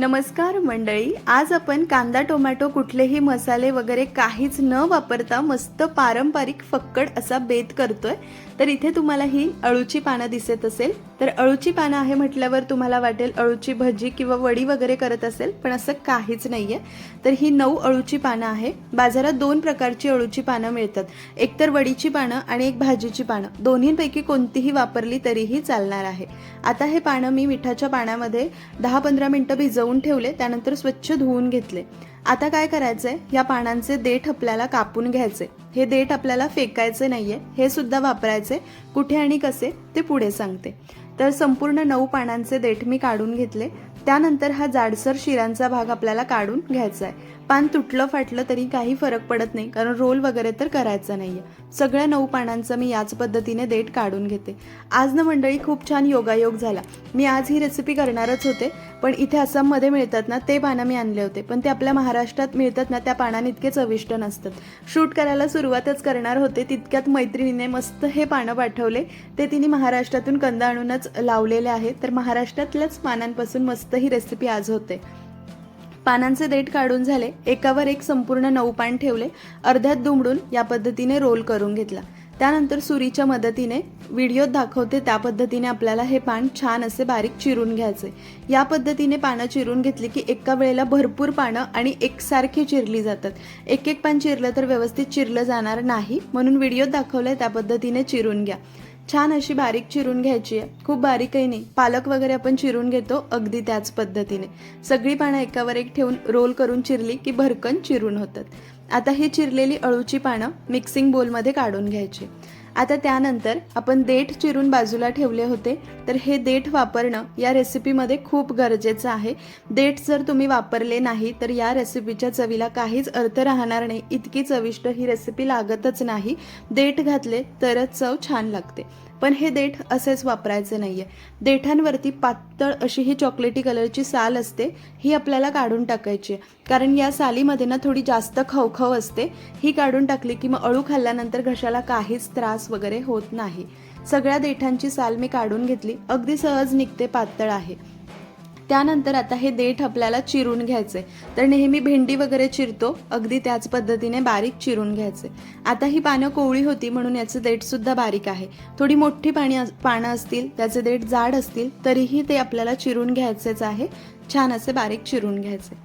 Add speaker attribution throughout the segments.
Speaker 1: नमस्कार मंडळी आज आपण कांदा टोमॅटो कुठलेही मसाले वगैरे काहीच न वापरता मस्त पारंपरिक फक्कड असा बेत करतोय. तर इथे तुम्हाला ही अळूची पानं दिसत असेल. तर अळूची पानं आहे म्हटल्यावर तुम्हाला वाटेल अळूची भजी किंवा वडी वगैरे करत असेल पण असं काहीच नाहीये. तर ही नऊ अळूची पानं आहे. बाजारात दोन प्रकारची अळूची पानं मिळतात. एक तर वडीची पानं आणि एक भाजीची पानं. दोन्हीपैकी कोणतीही वापरली तरीही चालणार आहे. आता हे पानं मी मिठाच्या पाण्यामध्ये दहा पंधरा मिनटं भिजवून ठेवले त्यानंतर स्वच्छ धुवून घेतले. आता काय करायचंय? या पानांचे देठ आपल्याला कापून घ्यायचे. हे देठ आपल्याला फेकायचे नाहीये. हे सुद्धा वापरायचे. कुठे आणि कसे? ते पुढे सांगते. तर संपूर्ण नऊ पानांचे देठ मी काढून घेतले. त्यानंतर हा जाडसर शिरांचा भाग आपल्याला काढून घ्यायचा आहे पान तुटलं फाटलं तरी काही फरक पडत नाही कारण रोल वगैरे तर करायचा नाही आहे सगळ्या नऊ पानांचं मी याच पद्धतीने देठ काढून घेते. आज ना मंडळी खूप छान योगायोग झाला. मी आज ही रेसिपी करणारच होते पण इथे आसाममध्ये मिळतात ना ते पानं मी आणले होते. पण ते आपल्या महाराष्ट्रात मिळतात ना त्या पानाने इतके चविष्ट नसतात. शूट करायला सुरुवातच करणार होते तितक्यात मैत्रिणीने मस्त हे पानं पाठवले. ते तिने महाराष्ट्रातून कंद आणूनच लावलेले आहे. तर महाराष्ट्रातल्याच पानांपासून मस्त ही रेसिपी आज होते. पानांचे देठ काढून झाले. एकावर एक संपूर्ण नऊ पान ठेवले. अर्ध्यात दुमडून या पद्धतीने रोल करून घेतला. त्यानंतर सुरीच्या मदतीने व्हिडिओत दाखवते. त्या पद्धतीने आपल्याला हे पान छान असे बारीक चिरून घ्यायचे. या पद्धतीने पानं चिरून घेतली की एका वेळेला भरपूर पानं आणि एकसारखी चिरली जातात. एक एक पान चिरलं तर व्यवस्थित चिरलं जाणार नाही. म्हणून व्हिडिओत दाखवलंय त्या पद्धतीने चिरून घ्या. छान अशी बारीक चिरून घ्यायची आहे. खूप बारीकही नाही. पालक वगैरे आपण चिरून घेतो अगदी त्याच पद्धतीने. सगळी पानं एकावर एक ठेवून रोल करून चिरली की भरकन चिरून होतात. आता ही चिरलेली अळूची पानं मिक्सिंग बोलमध्ये काढून घ्यायची. आता त्यानंतर आपण देठ चिरून बाजूला ठेवले होते तर हे देठ वापरणं या रेसिपीमध्ये खूप गरजेचं आहे. देठ जर तुम्ही वापरले नाही तर या रेसिपीच्या चवीला काहीच अर्थ राहणार नाही. इतकी चविष्ट ही रेसिपी लागतच नाही. देठ घातले तरच चव छान लागते. पण हे देठ असेच वापरायचे आहे देठांवरती पातळ अशी ही चॉकलेटी कलरची साल असते ही आपल्याला काढून टाकायची आहे. कारण या सालीमध्ये ना थोडी जास्त खवखव असते ही काढून टाकली की मग अळू खाल्ल्यानंतर घशाला काहीच त्रास वगैरे होत नाही. सगळ्या देठांची साल मी काढून घेतली. अगदी सहज निघते पातळ आहे. त्यानंतर आता हे देठ आपल्याला चिरून घ्यायचे तर नेहमी भेंडी वगैरे चिरतो. अगदी त्याच पद्धतीने बारीक चिरून घ्यायचे आता ही पानं कोवळी होती म्हणून याचं देठसुद्धा बारीक आहे. थोडी मोठी पाणी पानं असतील त्याचे देठ जाड असतील तरीही ते आपल्याला चिरून घ्यायचेच आहे. छान असे बारीक चिरून घ्यायचे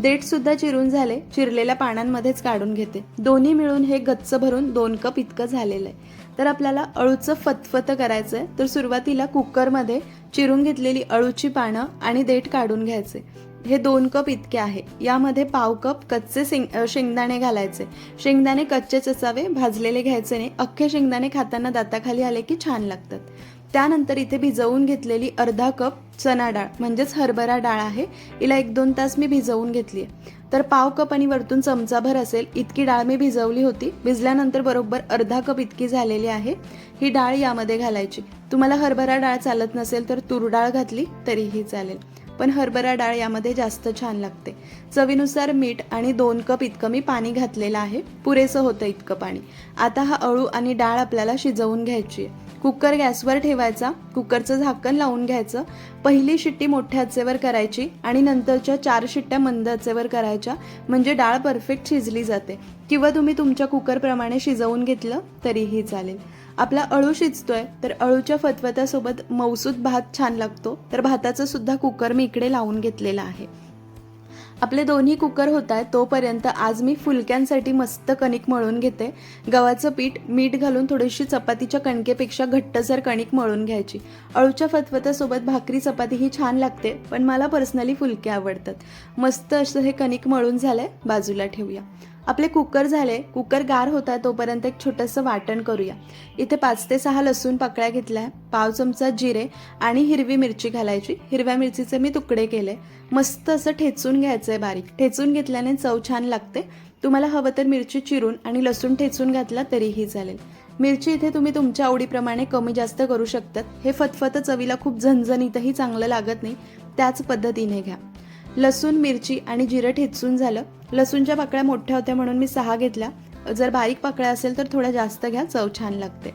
Speaker 1: देठ सुद्धा चिरून झाले. चिरलेल्या पानांमध्येच काढून घेते. दोन्ही मिळून हे गच्च भरून दोन कप इतकं झालेलं आहे. तर आपल्याला अळूचं फतफत करायचं आहे तर सुरुवातीला कुकरमध्ये चिरून घेतलेली अळूची पानं आणि देठ काढून घ्यायचे. हे दोन कप इतके आहे. यामध्ये पाव कप कच्चे शेंग शेंगदाणे घालायचे. शेंगदाणे कच्चेच असावे भाजलेले घ्यायचे नाही. अख्खे शेंगदाणे खाताना दाताखाली आले की छान लागतात. त्यानंतर इथे भिजवून घेतलेली अर्धा कप चना डाळ म्हणजेच हरभरा डाळ आहे. हिला एक दोन तास मी भिजवून घेतली आहे तर पाव कप आणि वरतून चमचाभर असेल इतकी डाळ मी भिजवली होती. भिजल्यानंतर बरोबर अर्धा कप इतकी झालेली आहे. ही डाळ यामध्ये घालायची. तुम्हाला हरभरा डाळ चालत नसेल तर तूर डाळ घातली तरीही चालेल. पण हरभरा डाळ यामध्ये जास्त छान लागते. चवीनुसार मीठ आणि दोन कप इतकं मी पाणी घातलेलं आहे. पुरेसं होतं इतकं पाणी. आता हा अळू आणि डाळ आपल्याला शिजवून घ्यायची आहे. कुकर गॅसवर ठेवायचा कुकरचं झाकण लावून घ्यायचं पहिली शिट्टी मोठ्या आचेवर करायची आणि नंतरच्या चार शिट्ट्या मंद आचेवर करायच्या म्हणजे डाळ परफेक्ट शिजली जाते. किंवा तुम्ही तुमच्या कुकरप्रमाणे शिजवून घेतलं तरीही चालेल. आपला अळू शिजतोय तर अळूच्या फतफत्यासोबत मौसूद भात छान लागतो तर भाताचं सुद्धा कुकर मी इकडे लावून घेतलेला आहे. आपले दोन्ही कुकर होत आहेत तोपर्यंत आज मी फुलक्यांसाठी मस्त कणिक मळून घेते. गव्हाचं पीठ मीठ घालून थोडीशी चपातीच्या कणकेपेक्षा घट्टसर कणिक मळून घ्यायची. अळूच्या फतफत्यासोबत भाकरी चपाती ही छान लागते पण मला पर्सनली फुलके आवडतात. मस्त असं हे कणिक मळून झालंय बाजूला ठेवूया. आपले कुकर झाले कुकर गार होता तोपर्यंत एक छोटंसं वाटण करूया. इथे पाच ते सहा लसूण पाकळ्या घेतल्या पाव चमचा जिरे आणि हिरवी मिरची घालायची. हिरव्या मिरचीचे मी तुकडे केले. मस्त असं ठेचून घ्यायचं आहे बारीक. ठेचून घेतल्याने चव छान लागते. तुम्हाला हवं तर मिरची चिरून आणि लसूण ठेचून घातला तरीही चालेल. मिरची इथे तुम्ही तुमच्या आवडीप्रमाणे कमी जास्त करू शकतात. हे फतफत चवीला खूप झणझणीतही चांगलं लागत नाही. त्याच पद्धतीने घ्या. लसूण मिरची आणि जिरं ठेचून झालं लसूणच्या पाकळ्या मोठ्या होत्या म्हणून मी सहा घेतल्या. जर बारीक पाकळ्या असेल तर थोड्या जास्त घ्या चव छान लागते.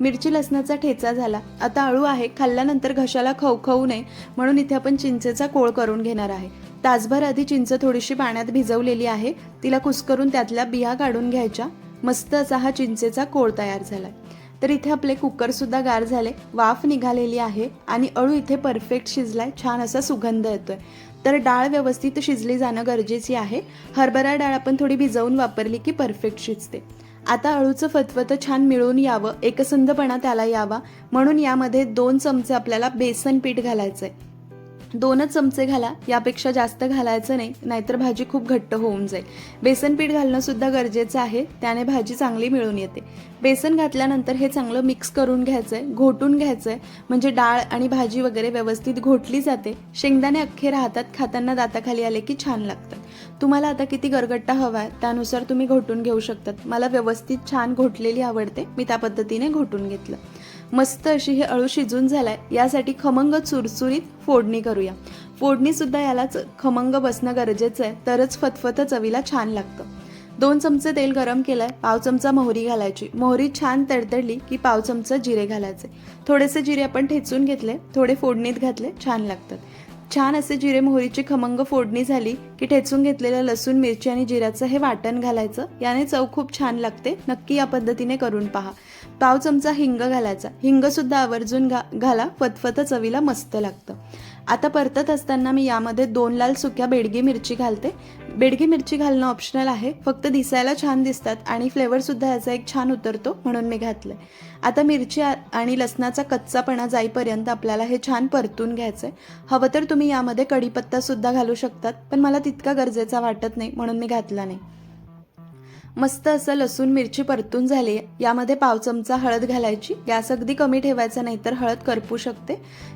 Speaker 1: मिरची लसणाचा ठेचा झाला. आता अळू आहे खाल्ल्यानंतर घशाला खवखवू नये म्हणून इथे आपण चिंचेचा कोळ करून घेणार आहे. तासभर आधी चिंच थोडीशी पाण्यात भिजवलेली आहे. तिला कुस्करून त्यातल्या बिया काढून घ्यायच्या. मस्त असा हा चिंचेचा कोळ तयार झाला तर इथे आपले कुकरसुद्धा गार झाले. वाफ निघालेली आहे आणि अळू इथे परफेक्ट शिजलाय. छान असा सुगंध येतोय. तर डाळ व्यवस्थित शिजली जाणं गरजेची आहे. हरभरा डाळ आपण थोडी भिजवून वापरली की परफेक्ट शिजते. आता अळूचं फतफतं छान मिळून यावं एकसंधपणा त्याला यावा म्हणून यामध्ये दोन चमचे आपल्याला बेसन पीठ घालायचं आहे दोनच चमचे घाला यापेक्षा जास्त घालायचं नाही नाहीतर भाजी खूप घट्ट होऊन जाईल. बेसन पीठ घालणं सुद्धा गरजेचं आहे त्याने भाजी चांगली मिळून येते. बेसन घातल्यानंतर हे चांगलं मिक्स करून घ्यायचं आहे घोटून घ्यायचं आहे म्हणजे डाळ आणि भाजी वगैरे व्यवस्थित घोटली जाते. शेंगदाणे अख्खे राहतात खाताना दाताखाली आले की छान लागतात. तुम्हाला आता किती गरगट्टा हवा आहे त्यानुसार तुम्ही घोटून घेऊ शकतात. मला व्यवस्थित छान घोटलेली आवडते मी त्या पद्धतीने घोटून घेतलं. मस्त अशी हे अळू शिजून झालाय यासाठी खमंग चुरचुरीत फोडणी करूया. फोडणी सुद्धा यालाच खमंग बसणं गरजेचं आहे तरच फतफत चवीला छान लागतं. दोन चमचे तेल गरम केलंय पाव चमचा मोहरी घालायची. मोहरी छान तडतडली की पाव चमचा जिरे घालायचे. थोडेसे जिरे आपण ठेचून घेतले थोडे फोडणीत घातले छान लागतात. छान असे जिरे मोहरीची खमंग फोडणी झाली की ठेचून घेतलेलं लसूण मिरची आणि जिऱ्याचं हे वाटण घालायचं. याने चव खूप छान लागते. नक्की या पद्धतीने करून पहा. पाव चमचा हिंग घालायचा. हिंग सुद्धा आवर्जून घा घाला. फतफत चवीला मस्त लागतं. आता परतत असताना मी यामध्ये दोन लाल सुक्या बेडगी मिरची घालते. बेडगी मिरची घालणं ऑप्शनल आहे. फक्त दिसायला छान दिसतात आणि फ्लेवरसुद्धा याचा एक छान उतरतो म्हणून मी घातलं आता मिरची आणि लसणाचा कच्चापणा जाईपर्यंत आपल्याला हे छान परतून घ्यायचं आहे हवं तर तुम्ही यामध्ये कढीपत्तासुद्धा घालू शकतात पण मला तितका गरजेचा वाटत नाही म्हणून मी घातला नाही. मस्त असं लसूण मिरची परतून झाली यामध्ये पाव चमचा हळद घालायची. गॅस अगदी कमी ठेवायचा नाही तर हळद करपू शकते.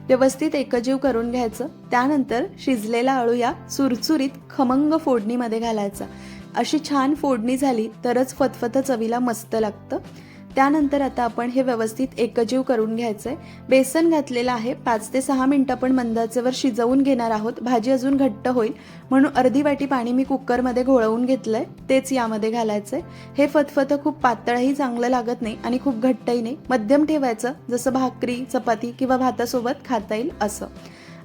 Speaker 1: व्यवस्थित एकजीव करून घ्यायचं. त्यानंतर शिजलेला अळू या चुरचुरीत खमंग फोडणीमध्ये घालायचा. अशी छान फोडणी झाली तरच फतफत चवीला मस्त लागतं. त्यानंतर आता आपण हे व्यवस्थित एकजीव करून घ्यायचं आहे बेसन घातलेलं आहे. पाच ते सहा मिनटं आपण मंदाचेवर शिजवून घेणार आहोत. भाजी अजून घट्ट होईल. म्हणून अर्धी वाटी पाणी मी कुकरमध्ये घोळवून घेतलंय. तेच यामध्ये घालायचंय. हे फतफतं खूप पातळही चांगलं लागत नाही आणि खूप घट्टही नाही. मध्यम ठेवायचं. जसं भाकरी चपाती किंवा भातासोबत खाता येईल असं.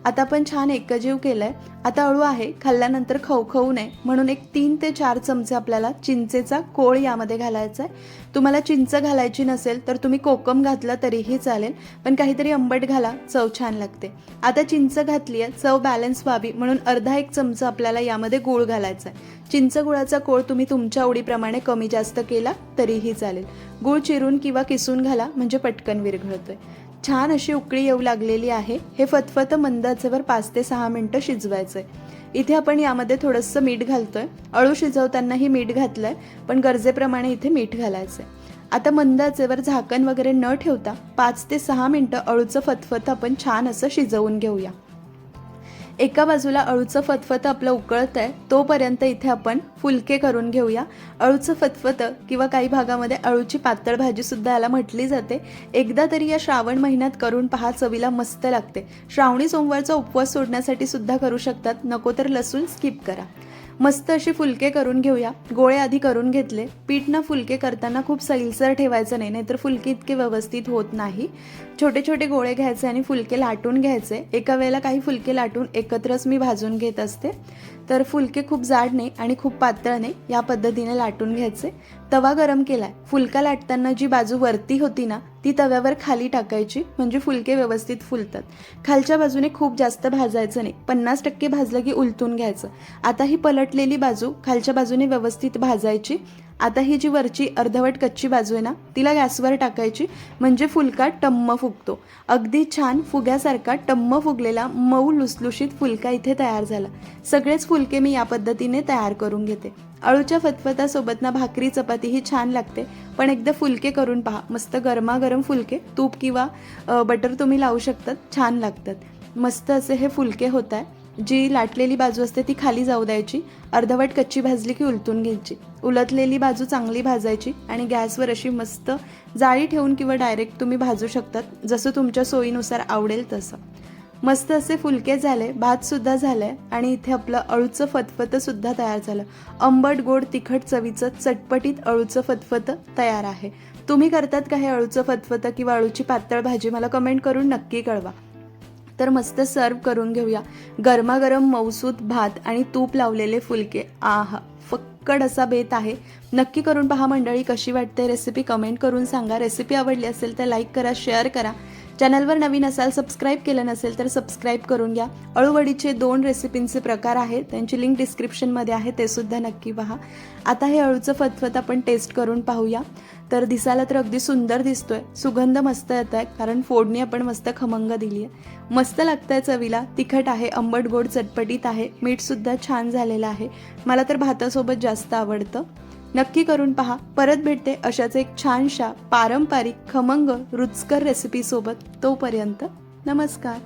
Speaker 1: आता आपण छान एकजीव केलंय. आता अळू आहे खाल्ल्यानंतर खवखवू नये म्हणून एक तीन ते चार चमचे आपल्याला चिंचेचा कोळ यामध्ये घालायचा आहे तुम्हाला चिंच घालायची नसेल तर तुम्ही कोकम घातलं तरीही चालेल पण काहीतरी आंबट घाला चव छान लागते. आता चिंच घातली आहे चव बॅलन्स व्हावी म्हणून अर्धा एक चमचा आपल्याला यामध्ये गूळ घालायचा आहे चिंच गुळाचा कोळ तुम्ही तुमच्या आवडीप्रमाणे कमी जास्त केला तरीही चालेल. गूळ चिरून किंवा किसून घाला म्हणजे पटकन विरघळतोय. छान अशी उकळी येऊ लागलेली आहे. हे फतफत मंद आचेवर पाच ते सहा मिनटं शिजवायचं आहे इथे आपण यामध्ये थोडंसं मीठ घालतोय. अळू शिजवतानाही मीठ घातलंय पण गरजेप्रमाणे इथे मीठ घालायचंय. आता मंद आचेवर झाकण वगैरे न ठेवता पाच ते सहा मिनटं अळूचं फतफत आपण छान असं शिजवून घेऊया. एका बाजूला अळूचं फतफतं आपलं उकळत आहे तोपर्यंत इथे आपण फुलके करून घेऊया. अळूचं फतफतं किंवा काही भागामध्ये अळूची पातळ भाजी सुद्धा याला म्हटली जाते. एकदा तरी या श्रावण महिन्यात करून पहा चवीला मस्त लागते. श्रावणी सोमवारचा उपवास सोडण्यासाठी सुद्धा करू शकतात नको तर लसूण स्किप करा. मस्त अशी फुलके करून घेऊया. गोळे आधी करून घेतले. पीठ ना फुलके करताना खूप सैलसर ठेवायचं नाही नाहीतर फुलके इतके व्यवस्थित होत नाही. छोटे छोटे गोळे घ्यायचे आणि फुलके लाटून घ्यायचे. एका वेळेला काही फुलके लाटून एकत्रच मी भाजून घेत असते. तर फुलके खूप जाड नाही आणि खूप पातळ नाही या पद्धतीने लाटून घ्यायचे. तवा गरम केलाय. फुलका लाटताना जी बाजू वरती होती ना ती तव्यावर खाली टाकायची म्हणजे फुलके व्यवस्थित फुलतात. खालच्या बाजूने खूप जास्त भाजायचं नाही. पन्नास टक्के भाजलं की उलटून घ्यायचं. आता ही पलटलेली बाजू खालच्या बाजूने व्यवस्थित भाजायची. आता ही जी वरची अर्धवट कच्ची बाजू आहे ना तिला गॅसवर टाकायची म्हणजे फुलका टम्म फुगतो. अगदी छान फुग्यासारखा टम्म फुगलेला मऊ लुसलुशीत फुलका इथे तयार झाला. सगळेच फुलके मी या पद्धतीने तयार करून घेते. अळूच्या फतफतासोबत ना भाकरी चपाती ही छान लागते. पण एकदा फुलके करून पहा. मस्त गरमागरम फुलके तूप किंवा बटर तुम्ही लावू शकतात. छान लागतात. मस्त असे हे फुलके होत आहे जी लाटलेली बाजू असते ती खाली जाऊ द्यायची अर्धवट कच्ची भाजली की उलटून घ्यायची. उलटलेली बाजू चांगली भाजायची आणि गॅसवर अशी मस्त जाळी ठेवून किंवा डायरेक्ट तुम्ही भाजू शकतात जसं तुमच्या सोयीनुसार आवडेल तसं. मस्त असे फुलके झाले भातसुद्धा झालं आहे आणि इथे आपलं अळूचं फतफतंसुद्धा तयार झालं. आंबट गोड तिखट चवीचं चटपटीत अळूचं फतफतं तयार आहे. तुम्ही करतात का हे अळूचं फतफतं किंवा अळूची पातळ भाजी? मला कमेंट करून नक्की कळवा. तर मस्त सर्व करून घेऊया. गरमागरम मौसूद भात आणि तूप लावलेले फुलके. आहा फक्कड असा बेत आहे. नक्की करून पहा मंडळी कशी वाटते रेसिपी कमेंट करून सांगा. रेसिपी आवडली असेल तर लाईक करा शेअर करा. चॅनलवर नवीन असाल सबस्क्राईब केलं नसेल तर सबस्क्राईब करून घ्या. अळूवडीचे दोन रेसिपींचे प्रकार आहेत. त्यांची लिंक डिस्क्रिप्शनमध्ये आहे ते सुद्धा नक्की पहा. आता हे अळूचं फतफत आपण टेस्ट करून पाहूया. तर दिसायला तर अगदी सुंदर दिसतोय. सुगंध मस्त येत आहे कारण फोडणी आपण मस्त खमंग दिली आहे मस्त लागतंय चवीला. तिखट आहे आंबट गोड चटपटीत आहे. मीठसुद्धा छान झालेलं आहे. मला तर भातासोबत जास्त आवडतं. नक्की करून पहा. परत भेटते अशाच एक छानशा पारंपरिक खमंग रुचकर रेसिपीसोबत तोपर्यंत नमस्कार.